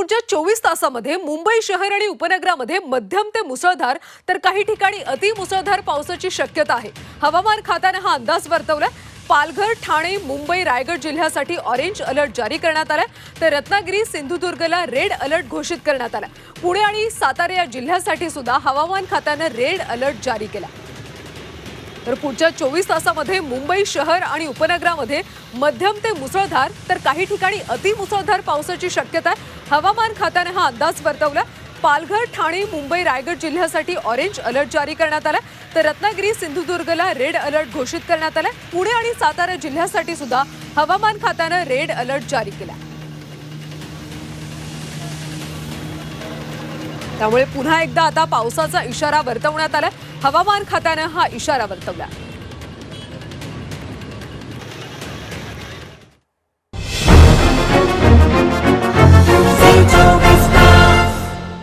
पुढच्या चोवीस तासामध्ये मुंबई शहर आणि उपनगरामध्ये मध्यम ते मुसळधार तर काही ठिकाणी अतिमुसळधार पावसाची शक्यता आहे. हवामान खात्यानं हा अंदाज वर्तवलाय. पालघर ठाणे मुंबई रायगड जिल्ह्यासाठी ऑरेंज अलर्ट जारी करण्यात आलाय. तर रत्नागिरी सिंधुदुर्गला रेड अलर्ट घोषित करण्यात आलाय. पुणे आणि सातारा या जिल्ह्यासाठी सुद्धा हवामान खात्यानं रेड अलर्ट जारी केला तर पुढच्या चोवीस तासामध्ये मुंबई शहर आणि उपनगरामध्ये मध्यम ते मुसळधार तर काही ठिकाणी अतिमुसळधार पावसाची शक्यता आहे. हवामान खात्याने हा अंदाज वर्तवला. पालघर ठाणे मुंबई रायगड जिल्ह्यासाठी ऑरेंज अलर्ट जारी करण्यात आला. तर रत्नागिरी सिंधुदुर्गला रेड अलर्ट घोषित करण्यात आला. पुणे आणि सातारा जिल्ह्यासाठी सुद्धा हवामान खात्यानं रेड अलर्ट जारी केला. त्यामुळे पुन्हा एकदा आता पावसाचा इशारा वर्तवण्यात आला हवामान खात्यानं हा इशारा वर्तवला